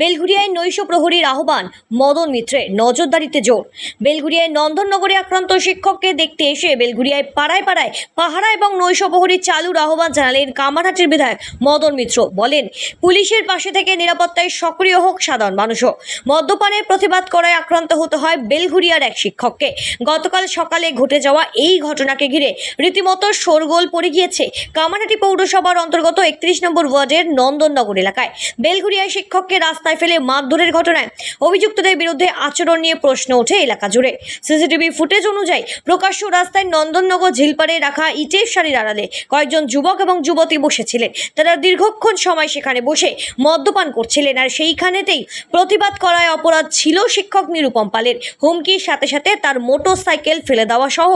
বেলঘুরিয়ায় নৈশ প্রহরীর আহ্বান, মদন মিত্রের নজরদারিতে জোর। বেলঘুরিয়ায় নন্দননগরে আক্রান্ত শিক্ষককে দেখতে এসে বেলঘুরিয়ায় পাড়ায় পাড়ায় পাহারা এবং নৈশ প্রহরী চালুর আহ্বান জানালেন কামারহাটির বিধায়ক মদন মিত্র। বলেন, পুলিশের পাশে থেকে নিরাপত্তায় সক্রিয় হোক সাধারণ মানুষও। মদ্যপানের প্রতিবাদ করায় আক্রান্ত হতে হয় বেলঘুরিয়ার এক শিক্ষককে। গতকাল সকালে ঘটে যাওয়া এই ঘটনাকে ঘিরে রীতিমতো শোরগোল পড়ে গিয়েছে কামারহাটি পৌরসভার অন্তর্গত একত্রিশ নম্বর ওয়ার্ডের নন্দননগর এলাকায়। বেলঘুরিয়ায় শিক্ষককে রাস্তায় ফেলে মারধরের ঘটনায় অভিযুক্তদের বিরুদ্ধে আচরণ নিয়ে প্রশ্ন ওঠে এলাকা জুড়ে। সিসিটিভি ফুটেজ অনুযায়ী প্রকাশ্য রাস্তায় নন্দননগর ঝিলপাড়ে রাখা ইটের সারির আড়ালে কয়েকজন যুবক এবং যুবতী বসেছিলেন। তারা দীর্ঘক্ষণ সময় সেখানে বসে মদ্যপান করছিলেন আর সেইখানেতেই প্রতিবাদ করায় অপরাধ ছিল শিক্ষক নিরুপম পালের। হুমকির সাথে সাথে তার মোটর সাইকেল ফেলে দেওয়া সহ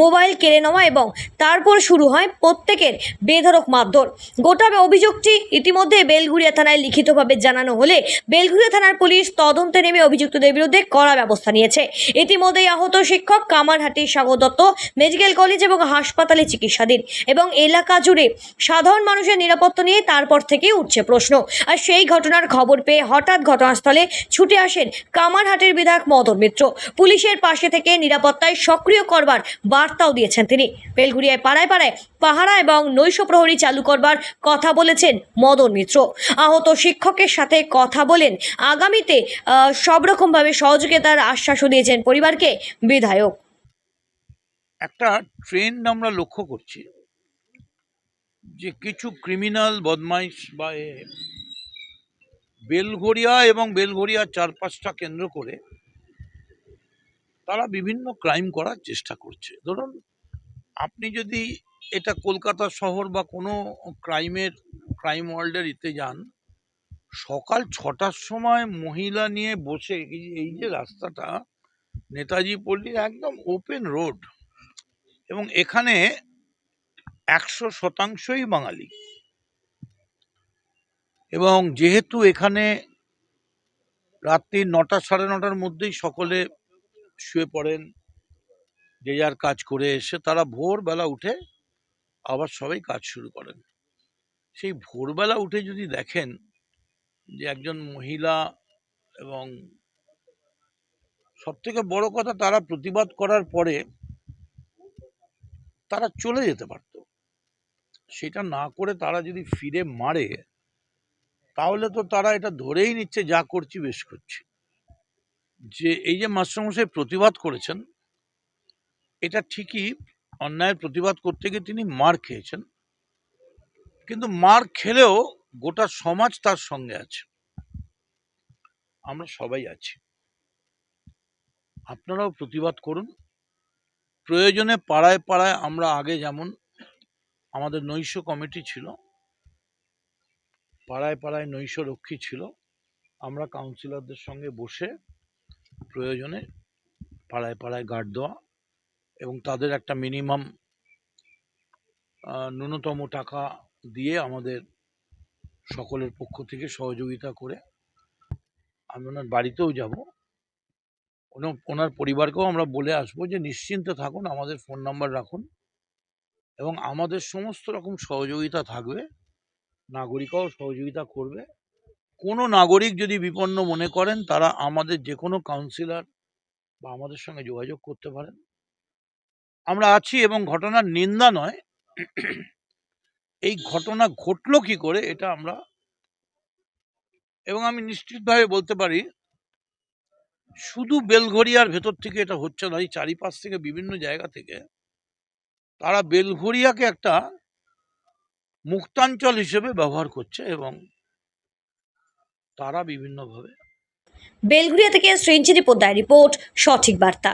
মোবাইল কেড়ে নেওয়া এবং তারপর শুরু হয় প্রত্যেকের বেধরক মারধর। গোটা অভিযোগটি ইতিমধ্যে বেলগুড়িয়া থানায় লিখিতভাবে জানানো হলে বেলঘুরিয়া থানার পুলিশ তদন্তে নেমে অভিযুক্তদের বিরুদ্ধে কড়া ব্যবস্থা নিয়েছে। ইতিমধ্যেই আহত শিক্ষক কামারহাটি দত্ত, মেডিকেল কলেজ এবং হাসপাতালে চিকিৎসাধীন এবং এলাকা জুড়ে সাধারণ মানুষের নিরাপত্তা নিয়ে তারপর থেকেই উঠছে প্রশ্ন। আর সেই ঘটনার খবর পেয়ে হঠাৎ ঘটনাস্থলে ছুটে আসেন কামারহাটের বিধায়ক মদন মিত্র। পুলিশের পাশে থেকে নিরাপত্তায় সক্রিয় করবার বার্তাও দিয়েছেন তিনি। বেলঘুরিয়ায় পাড়ায় পাড়ায় পাহারা এবং নৈশ প্রহরী চালু করবার কথা বলেছেন মদন মিত্র। আহত শিক্ষকের সাথে কথা বলেন। আগামীতে সব রকমভাবে সহযোগিতার আশ্বাসও দিয়েছেন পরিবারকে বিধায়ক। একটা ট্রেন্ড আমরা লক্ষ্য করছি যে কিছু ক্রিমিনাল বদমাইশ বা বেলঘরিয়া এবং বেলঘরিয়ার চারপাশটা কেন্দ্র করে তারা বিভিন্ন ক্রাইম করার চেষ্টা করছে। ধরুন, আপনি যদি এটা কলকাতা শহর বা কোনো ক্রাইমের, ক্রাইম ওয়ার্ল্ডের ইতে যান সকাল ছটার সময় মহিলা নিয়ে বসে, এই যে- রাস্তাটা, নেতাজি পল্লীর একদম ওপেন রোড এবং এখানে একশো শতাংশই বাঙালি। এবং যেহেতু এখানে রাত্রি নটা, সাড়ে নটার মধ্যেই সকলে শুয়ে পড়েন, যে যার কাজ করে এসে তারা ভোরবেলা উঠে আবার সবাই কাজ শুরু করেন। সেই ভোরবেলা উঠে যদি দেখেন যে একজন মহিলা এবং সবথেকে বড় কথা তারা প্রতিবাদ করার পরে তারা চলে যেতে পারত। সেটা না করে তারা যদি ফিরে মারে, তাহলে তো তারা এটা ধরেই নিচ্ছে যা করছি বেশ করছি। যে এই যে মাস্টারমশাই প্রতিবাদ করেছেন, এটা ঠিকই অন্যায়ের প্রতিবাদ করতে গিয়ে তিনি মার খেয়েছেন। কিন্তু মার খেলেও গোটা সমাজ তার সঙ্গে আছে। আমরা সবাই আছি। আপনারাও প্রতিবাদ করুন। প্রয়োজনে পাড়ায় পাড়ায় আমরা আগে যেমন আমাদের নৈশ কমিটি ছিল, পাড়ায় পাড়ায় নৈশ রক্ষী ছিল, আমরা কাউন্সিলরদের সঙ্গে বসে প্রয়োজনে পাড়ায় পাড়ায় গার্ড দেওয়া এবং তাদের একটা মিনিমাম ন্যূনতম টাকা দিয়ে আমাদের সকলের পক্ষ থেকে সহযোগিতা করে আমি ওনার বাড়িতেও যাব। ওনা- ওনার পরিবারকেও আমরা বলে আসব যে নিশ্চিন্তে থাকুন, আমাদের ফোন নাম্বার রাখুন এবং আমাদের সমস্ত রকম সহযোগিতা থাকবে। নাগরিকরাও সহযোগিতা করবে। কোনো নাগরিক যদি বিপন্ন মনে করেন, তারা আমাদের যে কোনো কাউন্সিলর বা আমাদের সঙ্গে যোগাযোগ করতে পারেন। আমরা আছি এবং ঘটনার নিন্দা নয়। এই ঘটনা ঘটলো কি করে এটা আমরা এবং আমি নিশ্চিতভাবে বলতে পারি, শুধু বেলঘরিয়ার ভেতর থেকে এটা হচ্ছে না, এই চারিপাশ থেকে বিভিন্ন জায়গা থেকে তারা বেলঘরিয়াকে একটা মুক্তাঞ্চল হিসেবে ব্যবহার করছে এবং তারা বিভিন্নভাবে বেলঘুরিয়া থেকে শ্রেঞ্চিরি পোদ্দার রিপোর্ট, সঠিক বার্তা।